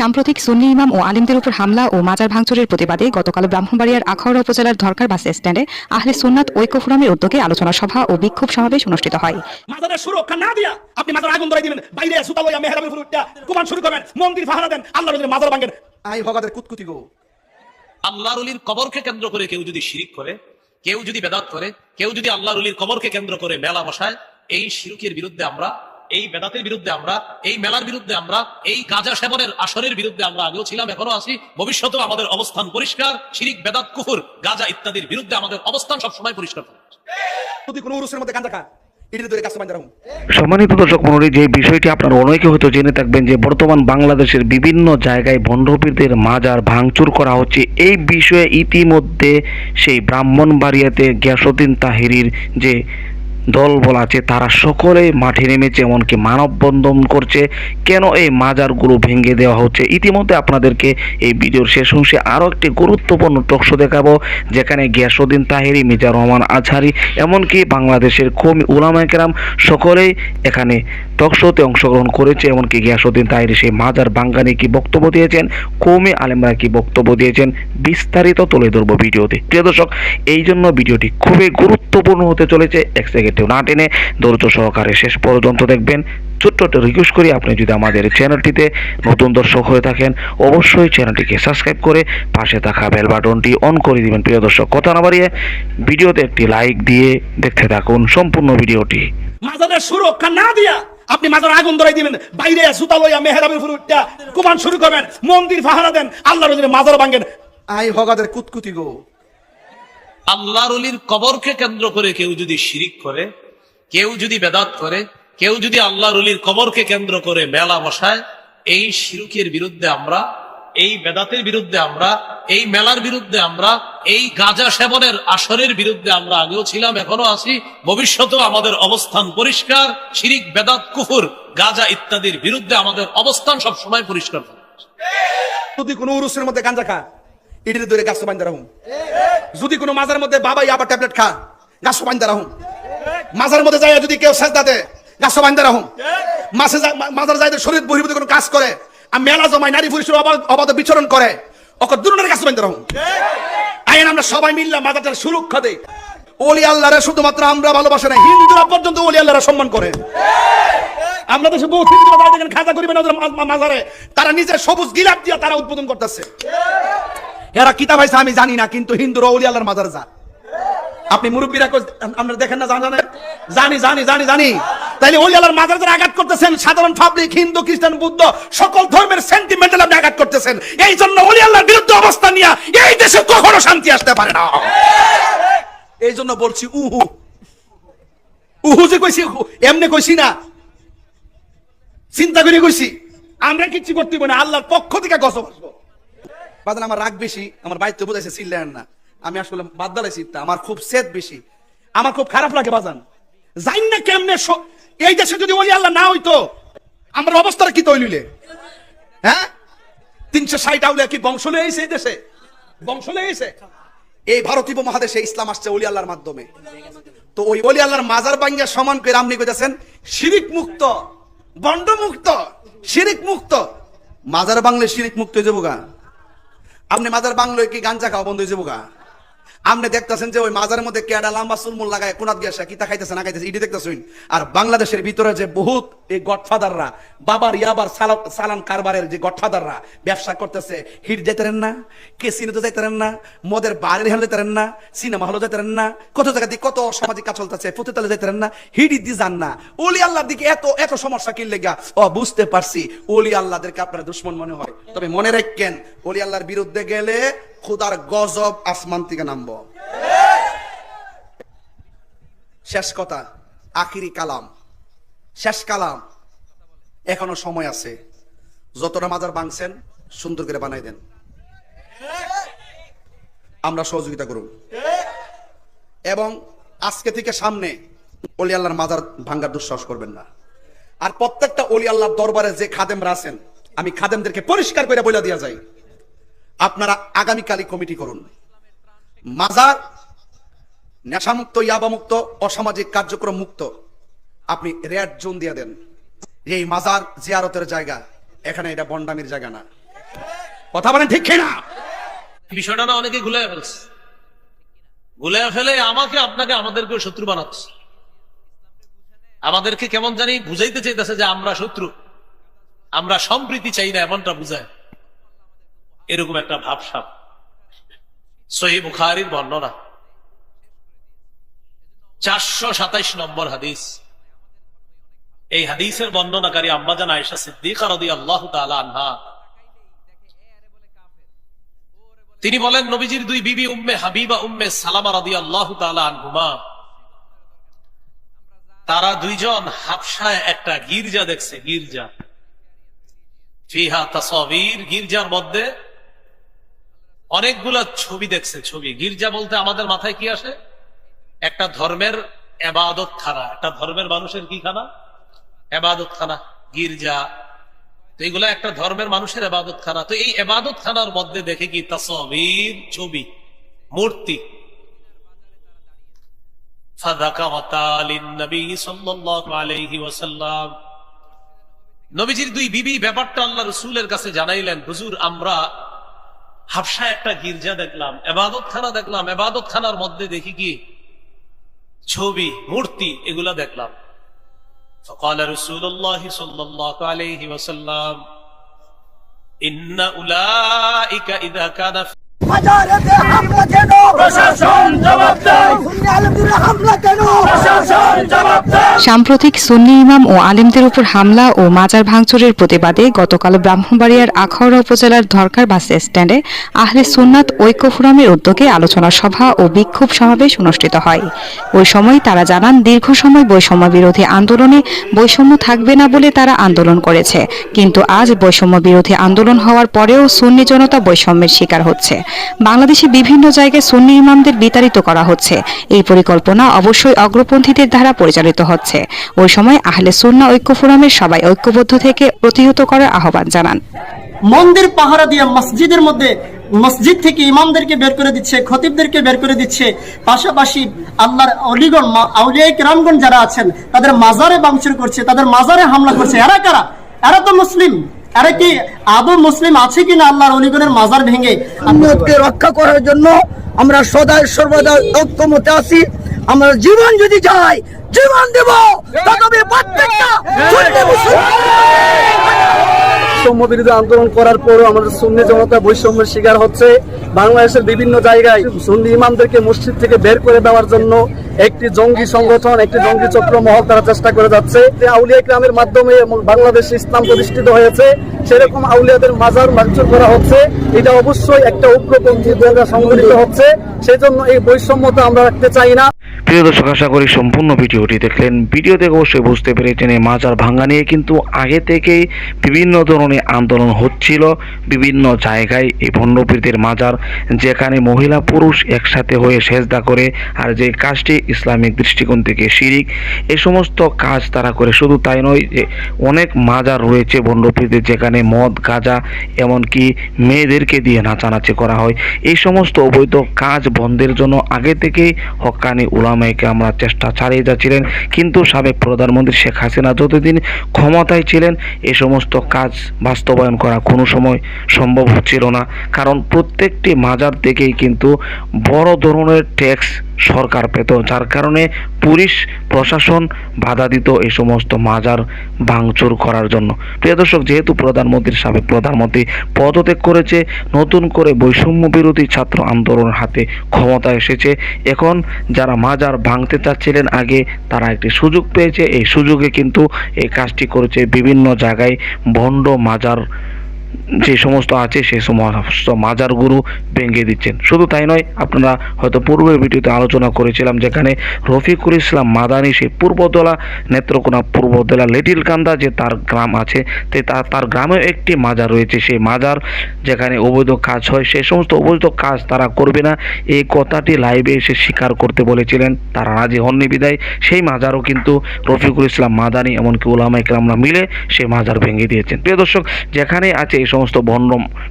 সাম্প্রতিক সুন্নি ইমাম ও আলিমদের উপর হামলা ও মাজার ভাঙচুরের প্রতিবাদে গতকাল ব্রাহ্মণবাড়িয়ার আখাউড়া উপজেলার ধরকার বাস স্ট্যান্ডে আহলে সুন্নাত ঐক্য ফোরামের উদ্যোগে আলোচনা সভা ও বিক্ষোভ সমাবেশ অনুষ্ঠিত হয়। মাজারের সুরক্ষা না দিয়া আপনি মাজার আগুন ধরাই দিবেন। বাইরে সুতা লইয়া মেহরাবের ফুরুটটা কুমান শুরু করবেন মন্দির ফাহারা দেন আল্লাহ রসুলের মাজার ভাঙেন। আই ভগাদের কুতকুতি গো। আল্লাহর অলির কবরকে কেন্দ্র করে কেউ যদি শিরিক করে কেউ যদি বেদাত করে কেউ যদি আল্লাহর অলির কবরকে কেন্দ্র করে মেলা বসায় এই শিরকের বিরুদ্ধে আমরা এই বেদাতের বিরুদ্ধে আমরা এই মেলার বিরুদ্ধে আমরা এই গাজা সেবনের আসরের বিরুদ্ধে আমরা আগেও ছিলাম এখনও আছি। ভবিষ্যতেও আমাদের অবস্থান পরিষ্কার শিরিক বেদাত কুফুর গাজা ইত্যাদির বিরুদ্ধে আমাদের অবস্থান সবসময় পরিষ্কার। যদি কোনো উরুসের মধ্যে গাঞ্জা খা এটির ধরে কাছে বান্ধা রাখুন। সম্মানিত দর্শক মন্ডলী যে বিষয়টি আপনারা অনেকে হয়তো জেনে থাকবেন যে বর্তমান বাংলাদেশের বিভিন্ন জায়গায় ভণ্ডপীরদের মাজার ভাঙচুর করা হচ্ছে। এই বিষয়ে ইতিমধ্যে সেই ব্রাহ্মণ ব্রাহ্মণবাড়িয়াতে গ্যাসুদ্দিন তাহিরির যে দল বলা আছে তারা সকলেই মাঠে নেমেছে, এমনকি মানববন্ধন করছে। কেন এই মাজারগুলো ভেঙে দেওয়া হচ্ছে? ইতিমধ্যে আপনাদেরকে এই ভিডিওর শেষ অংশে আরও একটি গুরুত্বপূর্ণ টকশো দেখাবো, যেখানে গিয়াসুদ্দিন তাহিরি মিজার রহমান আছারি এমনকি বাংলাদেশের কমি উলামা কেরাম, সকলেই এখানে টকশোতে অংশগ্রহণ করেছে, এমনকি গিয়াসুদ্দিন তাহিরি সেই মাজার বাঙ্গানি কি বক্তব্য দিয়েছেন, কৌমি আলেমরা কি বক্তব্য দিয়েছেন, বিস্তারিত তুলে ধরবো ভিডিওতে। প্রিয় দর্শক এই জন্য ভিডিওটি খুবই গুরুত্বপূর্ণ হতে চলেছে, এক সেকেন্ডেও না টেনে ধৈর্য সহকারে শেষ পর্যন্ত দেখবেন। ছোট্ট একটা রিকোয়েস্ট করি, আপনি যদি আমাদের চ্যানেলটিতে নতুন দর্শক হয়ে থাকেন, অবশ্যই চ্যানেলটিকে সাবস্ক্রাইব করে পাশে থাকা বেল বাটনটি অন করে দিবেন। প্রিয় দর্শক, কথা না বাড়িয়ে ভিডিওতে একটি লাইক দিয়ে দেখতে থাকুন সম্পূর্ণ ভিডিওটি। মাজারের সুরক্ষা না দিয়া আপনি মাজার আগুন ধরাই দিবেন। বাইরে সুতা লইয়া মেহরাবের ফুরুটটা কুমান শুরু করবেন মন্দির ফাহারা দেন আল্লাহ রসুলের মাজার ভাঙেন। আই ভগাদের কুতকুতি গো। আল্লাহর অলির কবরকে কেন্দ্র করে কেউ যদি শিরিক করে কেউ যদি বেদাত করে কেউ যদি আল্লাহর অলির কবরকে কেন্দ্র করে মেলা বসায় এই শিরুকের বিরুদ্ধে আমরা এই বেদাতের বিরুদ্ধে আমরা এই মেলার বিরুদ্ধে আমরা, এই গাজা সেবনের আসরের বিরুদ্ধে আমরা আগেও ছিলাম এখনও আছি। ভবিষ্যতেও আমাদের অবস্থান পরিষ্কার, শিরিক, বেদাত, কুফুর, গাজা ইত্যাদির বিরুদ্ধে আমাদের অবস্থান সবসময় পরিষ্কার। যদি কোনো উরুসের মধ্যে গাঞ্জা খা এটির ধরে কাছে বান্ধা রাখুন। যদি কোনো মাজার মধ্যে বাবা আবার ট্যাবলেট খা গাছ বান্ধা রাখুন। মাজার মধ্যে যায় যদি কেউ সেজদা দেয় গাছ বান্ধা রাখুন। মাসে মাজার যায় শরীর বহির্ভূত কোনো কাজ করে, আর মেলা জমায় নারী পুরুষের অবাধ বিচরণ করে দুর্নের কাছে বান্ধা রাখুন আইন আমরা সবাই মিললাম সুরক্ষা দেই ওলি আল্লাহরে শুধুমাত্র আমরা ভালোবাসা না হিন্দুরা পর্যন্ত ওলি আল্লাহরা সম্মান করে। আমরা দেশে বহু যারা দেখেন, খাজা করিবেন মাজারে, তারা নিজের সবুজ গিলাপ দিয়া তারা উদ্বোধন করতেছে। এরা কিতাব হয়েছে আমি জানি না, কিন্তু হিন্দুরা ওলি আল্লাহর মাজারে যা আপনি মুরব্বীরা আমরা দেখেন না জানা জানেন জানি জানি জানি জানি। তাইলে ওলি আল্লাহর মাজারে যারা আঘাত করতেছেন, সাধারণ পাবলিক, হিন্দু, খ্রিস্টান, বুদ্ধ, সকল ধর্মের সেন্টিমেন্টাল আপনি আঘাত করতেছেন। এই জন্য ওলি আল্লাহর বিরুদ্ধে অবস্থান নিয়ে এই দেশে কখনো শান্তি আসতে পারে না। এই জন্য বলছি, উহু। উহু যে কইছি এমনি কইছি না। চিন্তা করে কইছি, আমরা কিচ্ছু করতে না, আল্লাহর পক্ষ থেকে গজব আসব। বাদান, আমার রাগ বেশি, আমার বাড়িতে বোঝাইছে চিল্লেন না। আমি আসলে বাদ দালাই আমার খুব সেদ বেশি। আমার খুব খারাপ লাগে বাজান জানি না কেমনে এই দেশে যদি ওলি আল্লাহ না হইতো, আমার অবস্থাটা কি তৈলিলে হ্যাঁ? তিনশো ষাট আউলিয়া কি বংশ লয়ে এই দেশে? বংশ লয়ে এসে এই ভারতীয় মহাদেশে ইসলাম আসছে ওলি আল্লাহর মাধ্যমে। তো ওই ওলি আল্লাহর মাজার বাঙ্গা সমান করে আপনি কইতেছেন, শিরিক মুক্ত, বন্ড মুক্ত, শিরিক মুক্ত। মাজার বাংলে শিরিক মুক্ত হয়ে যাব গা। আপনি মাজার বাংলোয় কি গাঞ্জা খাওয়া বন্ধ হয়ে যাব গা? আপনি দেখতেছেন যে ওই মাজারের মধ্যে কেডা লাম্বা চুলমুল লাগায়, কোনাত গিয়া কিতা খাইতেছে, না খাইতেছে, ইডি দেখতেছেন আর বাংলাদেশের ভিতরে যে বহুত এই গডফাদাররা, বাবার ইয়াবার সালান কারবারের যে গডফাদাররা ব্যবসা করতেছে, হিট যাইতেন না কেসিনোতে যাইতেন না, মদের বাড়ির হেলে যাইতেন না, সিনেমা হলে যাইতেন না, কত জায়গা দিয়ে কত সামাজিক কাজ চলতেছে, পতিতালে যাইতেন না হিডি দি যান না। ওলি আল্লাহর দিকে এত এত সমস্যা কি লেগা ও বুঝতে পারছি, ওলি আল্লাহদেরকে আপনার দুশ্মন মনে হয়। তবে মনে রাখেন, ওলি আল্লাহর বিরুদ্ধে গেলে খুদার গজব আসমান থেকে নামবো শেষ কথা, আখিরি কালাম। শেষ কালাম। এখনও সময় আছে। যতটা মাজার বাংছেন সুন্দর করে বানাই দেন। আমরা সহযোগিতা করুন। এবং আজকে থেকে সামনে অলি আল্লাহর মাজার ভাঙ্গার দুঃসাহস করবেন না। আর প্রত্যেকটা অলি আল্লাহর দরবারে যে খাদেমরা আছেন, আমি খাদেমদেরকে পরিষ্কার করে বলে দিয়া যাই আপনারা আগামীকালই কমিটি করুন। মাজার, নেশামুক্ত, ইয়াবামুক্ত, অসামাজিক কার্যক্রম মুক্ত। আপনি রেড জোন দিয়ে দেন। এই মাজার জিয়ারতের জায়গা, এখানে এটা বন্ডামির জায়গা না। কথা বলেন ঠিক না বিষয়টা না অনেকে গুলে ফেলছে। গুলে ফেলে আমাকে, আপনাকে আমাদেরকে শত্রু বানাচ্ছে। আমাদেরকে কেমন জানি বুঝাইতে চাইতেছে যে আমরা শত্রু। আমরা সম্প্রীতি চাই না, এমনটা বুঝায়। এরকম একটা ভাবসাব। সহি বুখারির বর্ণনা। চারশো সাতাইশ নম্বর হাদিস। এই হাদিসের বর্ণনাকারী আম্বাজান আয়েশা সিদ্দিকা রাদিয়াল্লাহু তাআলা আনহা। তিনি বলেন, নবীজির দুই বিবি উম্মে হাবিবা, উম্মে সালামা রাদি আল্লাহ আনহুমা, তারা দুইজন হাফসায় একটা গির্জা দেখছে, গির্জা। ফিহা তাসবির গির্জার মধ্যে অনেকগুলা ছবি দেখছে, ছবি। গির্জা বলতে আমাদের মাথায় কি আসে? একটা ধর্মের এবাদত খানা। একটা ধর্মের মানুষের কি খানা? এবাদত খানা, গির্জা। তো এগুলা একটা ধর্মের মানুষের এবাদত খানা। তো এই এবাদত খানার মধ্যে দেখে কি? তাসবির ছবি, মূর্তি। নবীজির দুই বিবি, ব্যাপারটা আল্লাহ রসুলের কাছে জানাইলেন, হুজুর, আমরা হাফসা একটা গির্জা দেখলাম এবাদত খানা দেখলাম এবাদত খানার মধ্যে দেখি কি ছবি মূর্তি এগুলা দেখলাম فقال رسول الله صلى الله عليه وسلم إن أولئك إذا كان في মাজারেতে হামলা কেন প্রশাসন জবাব দেয় সুন্নি আলমগীরের হামলা কেন প্রশাসন জবাব দেয় সাম্প্রতিক সুন্নি ইমাম ও আলেমদের উপর হামলা ও মাজার ভাঙচুরের প্রতিবাদে গতকাল ব্রাহ্মণবাড়িয়ার আখাউড়া উপজেলার ধরকার বাস স্ট্যান্ডে আহলে সুন্নাত ঐক্য ফোরামের উদ্যোগে আলোচনা সভা ও বিক্ষোভ সমাবেশ অনুষ্ঠিত হয়। ওই সময় তারা জানান, দীর্ঘ সময় বৈষম্য বিরোধী আন্দোলনে বৈষম্য থাকবে না বলে তারা আন্দোলন করেছে। কিন্তু আজ বৈষম্য বিরোধী আন্দোলন হওয়ার পরেও সুন্নি জনতা বৈষম্যের শিকার হচ্ছে। বাংলাদেশে বিভিন্ন জায়গায় সুন্নি ইমামদের বিতাড়িত করা হচ্ছে। এই পরিকল্পনা অবশ্যই অগ্রপন্থীদের দ্বারা পরিচালিত হচ্ছে। ওই সময় আহলে সুন্না ঐক্য ফোরামের সবাই ঐক্যবদ্ধ থেকে প্রতিহত করার আহ্বান জানান। মন্দির পাহারা দিয়ে মসজিদের মধ্যে মসজিদ থেকে ইমামদেরকে বের করে দিচ্ছে খতিবদেরকে বের করে দিচ্ছে। পাশাপাশি আল্লাহর অলিগণ মা- আউলিয়া রামগণ যারা আছেন তাদের মাজারে বাংচুর করছে তাদের মাজারে হামলা করছে। এরা কারা? এরা তো মুসলিম। এরা কি আদৌ মুসলিম আছে কিনা আল্লাহর অলিগণের মাজার ভেঙে? সুন্নতকে রক্ষা করার জন্য আমরা সদায় সর্বদা ঐক্যমতে আছি। আমরা জীবন যদি যাই জীবন দেব। তবে প্রত্যেকটা বৈষম্য বিরোধী আন্দোলন করার পরও আমাদের সুন্নি জনতা বৈষম্যের শিকার হচ্ছে। বাংলাদেশের বিভিন্ন জায়গায় সুন্নি ইমামদেরকে মসজিদ থেকে বের করে দেওয়ার জন্য একটি জঙ্গি সংগঠন, একটি জঙ্গি চক্র মহল তারা চেষ্টা করে যাচ্ছে। যে আউলিয়া গ্রামের মাধ্যমে বাংলাদেশে ইসলাম প্রতিষ্ঠিত হয়েছে, সেরকম আউলিয়াদের মাজার ভাঙচুর করা হচ্ছে। এটা অবশ্যই একটা উগ্রপন্থী দ্বারা সংগঠিত হচ্ছে। সেজন্য এই বৈষম্যতা আমরা রাখতে চাই না। প্রিয় দর্শক, আশা করি সম্পূর্ণ ভিডিওটি দেখলেন। ভিডিও থেকে অবশ্যই বুঝতে পেরেছেন, এই মাজার ভাঙা নিয়ে কিন্তু আগে থেকেই বিভিন্ন ধরনের আন্দোলন হচ্ছিল বিভিন্ন জায়গায়। এই ভণ্ডপীরদের মাজার, যেখানে মহিলা পুরুষ একসাথে হয়ে সেজদা করে আর যে কাজটি ইসলামিক দৃষ্টিকোণ থেকে শিরিক এই সমস্ত কাজ তারা করে। শুধু তাই নয় যে অনেক মাজার রয়েছে ভণ্ডপীরদের, যেখানে মদ, গাঁজা, এমনকি মেয়েদেরকে দিয়ে নাচানাচি করা হয়। এই সমস্ত অবৈধ কাজ বন্ধের জন্য আগে থেকেই হক্কানি উলামাইকে আমরা চেষ্টা চালিয়ে যাচ্ছিলেন। কিন্তু সাবেক প্রধানমন্ত্রী শেখ হাসিনা যতদিন ক্ষমতায় ছিলেন, এ সমস্ত কাজ বাস্তবায়ন করা কোনো সময় সম্ভব হচ্ছিল না। কারণ প্রত্যেকটি মাজার থেকেই কিন্তু বড় ধরনের ট্যাক্স সরকার পেত, যার কারণে পুলিশ, প্রশাসন বাধা দিত এই সমস্ত মাজার ভাঙচুর করার জন্য। প্রিয় দর্শক, যেহেতু প্রধানমন্ত্রীর সাবেক প্রধানমন্ত্রী পদত্যাগ করেছে, নতুন করে বৈষম্য বিরোধী ছাত্র আন্দোলনের হাতে ক্ষমতা এসেছে। এখন যারা মাজার ভাঙতে চাচ্ছিলেন আগে, তারা একটি সুযোগ পেয়েছে। এই সুযোগে কিন্তু এই কাজটি করেছে বিভিন্ন জায়গায় ভণ্ড মাজার যে সমস্ত আছে, সে সমস্ত মাজারগুরু ভেঙে দিচ্ছেন। শুধু তাই নয়, আপনারা হয়তো পূর্বের ভিডিওতে আলোচনা করেছিলাম যেখানে রফিকুল ইসলাম মাদানি সেই পূর্বদলা নেত্রকোনা পূর্বদলা লিটিল কান্দা যে তার গ্রাম আছে, তে তার তার গ্রামেও একটি মাজার রয়েছে। সেই মাজার যেখানে অবৈধ কাজ হয় সেই সমস্ত অবৈধ কাজ তারা করবে না। এই কথাটি লাইভে এসে স্বীকার করতে বলেছিলেন। তারা রাজি হননি বিদায়। সেই মাজারও কিন্তু রফিকুল ইসলাম মাদানি, এমনকি ওলামা ইকরামরা মিলে সেই মাজার ভেঙে দিয়েছেন। প্রিয় দর্শক, যেখানে আছে এই সমস্ত ভণ্ড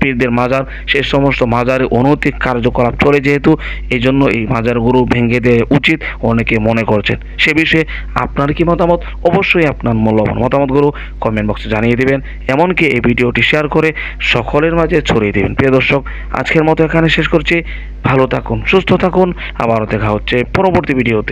পীরদের মাজার, সে সমস্ত মাজারে অনৈতিক কার্যকলাপ চলে যেহেতু এই জন্য এই মাজারগুলো ভেঙে দেওয়া উচিত, অনেকে মনে করছেন। সে বিষয়ে আপনার কি মতামত? অবশ্যই আপনার মূল্যবান মতামতগুলো কমেন্ট বক্সে জানিয়ে দেবেন। এমনকি এই ভিডিওটি শেয়ার করে সকলের মাঝে ছড়িয়ে দেবেন। প্রিয় দর্শক, আজকের মতো এখানে শেষ করছি। ভালো থাকুন, সুস্থ থাকুন। আবারও দেখা হচ্ছে পরবর্তী ভিডিওতে।